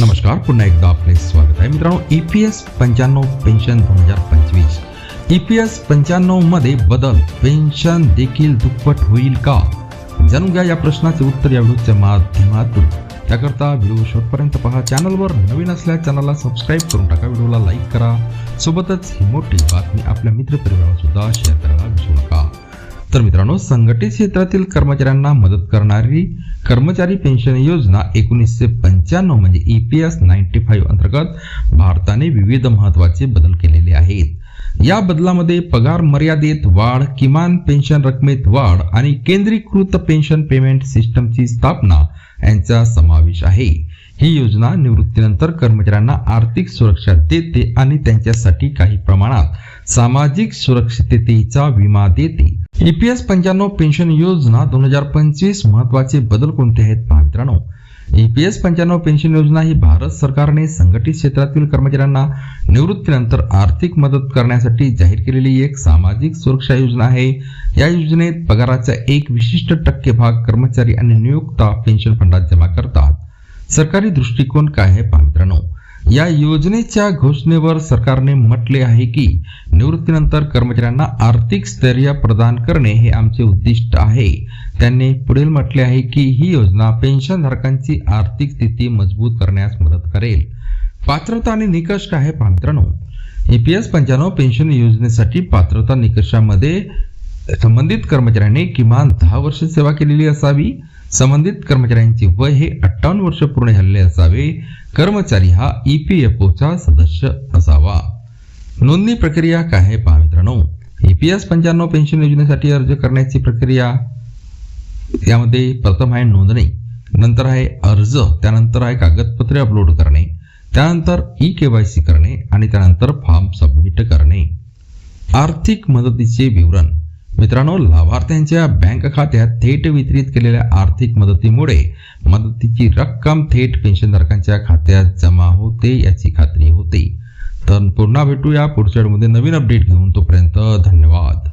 नमस्कार पुन्हा एकदा आपले स्वागत आहे. मित्रांनो ई पी एस पंच्याण्णव पेन्शन दोन हजार पंचवीस. ई पी एस पंच्याण्णवमध्ये बदल पेन्शन देखील दुप्पट होईल का? जाणून घ्या या प्रश्नाचे उत्तर या व्हिडिओच्या माध्यमातून. त्याकरता व्हिडिओ शेवटपर्यंत पहा. चॅनलवर नवीन असल्यास चॅनलला सबस्क्राईब करून टाका. व्हिडिओला लाईक करा. सोबतच ही मोठी बातमी आपल्या मित्रपरिवाराला सुद्धा शेअर करायला विसरू नका. तर मित्रांनो संघटित क्षेत्रातील कर्मचाऱ्यांना मदत करणारी कर्मचारी पेन्शन योजना एकोणीसशे पंच्याण्णव म्हणजे E P S ninety five अंतर्गत भारताने विविध महत्त्वाचे बदल केलेले आहेत. या बदलामध्ये पगार मर्यादेत वाढ किमान पेन्शन रकमेत वाढ आणि केंद्रीकृत पेन्शन पेमेंट सिस्टमची स्थापना यांचा समावेश आहे. ही योजना निवृत्तीनंतर कर्मचाऱ्यांना आर्थिक सुरक्षा देते आणि त्यांच्यासाठी काही प्रमाणात सामाजिक सुरक्षिततेचा विमा देते. ई पी एस पंच्याण्णव पेन्शन योजना दोन हजार पंचवीस महत्त्वाचे बदल कोणते आहेत पहा मित्रांनो. एस पंच्याण्णव पेन्शन योजना ही भारत सरकारने संघटित क्षेत्रातील कर्मचाऱ्यांना निवृत्तीनंतर आर्थिक मदत करण्यासाठी जाहीर केलेली एक सामाजिक सुरक्षा योजना आहे. या योजनेत पगाराचा एक विशिष्ट टक्के भाग कर्मचारी आणि नियोक्ता पेन्शन फंडात जमा करतात. सरकारी दृष्टिकोन काय आहे पहा मित्रांनो. या योजनेच्या घोषणेवर सरकारने म्हटले आहे की निवृत्तीनंतर कर्मचाऱ्यांना आर्थिक स्थैर्य प्रदान करणे हे आमचे उद्दिष्ट आहे. त्यांनी पुढील म्हटले आहे की ही योजना पेन्शनधारकांची आर्थिक स्थिती मजबूत करण्यास मदत करेल. पात्रता आणि निकष काय आहे पहा मित्रांनो ईपीएस पंच्याण्णव पेन्शन योजनेसाठी पात्रता निकषामध्ये संबंधित कर्मचाऱ्यांनी किमान दहा वर्ष सेवा केलेली असावी. संबंधित कर्मचाऱ्यांचे वय हे अठ्ठावन्न वर्ष पूर्ण झालेले असावे. कर्मचारी हा ई पी एफ ओचा सदस्य असावा नोंदणी प्रक्रिया काय आहे पहा मित्रांनो. ई पी एस पंच्याण्णव पेन्शन योजनेसाठी अर्ज करण्याची प्रक्रिया. यामध्ये प्रथम आहे नोंदणी. नंतर आहे अर्ज. त्यानंतर आहे कागदपत्रे अपलोड करणे. त्यानंतर ई के वाय सी करणे आणि त्यानंतर फॉर्म सबमिट करणे. आर्थिक मदतीचे विवरण. मित्रांनो लाभार्थ्यांच्या बँक खात्यात थेट वितरित केलेल्या आर्थिक मदतीमुळे मदतीची रक्कम थेट पेन्शनधारकांच्या खात्यात जमा होते याची खात्री होते. तर पुन्हा भेटूया पुढच्या वेळेमध्ये नवीन अपडेट घेऊन. तोपर्यंत धन्यवाद.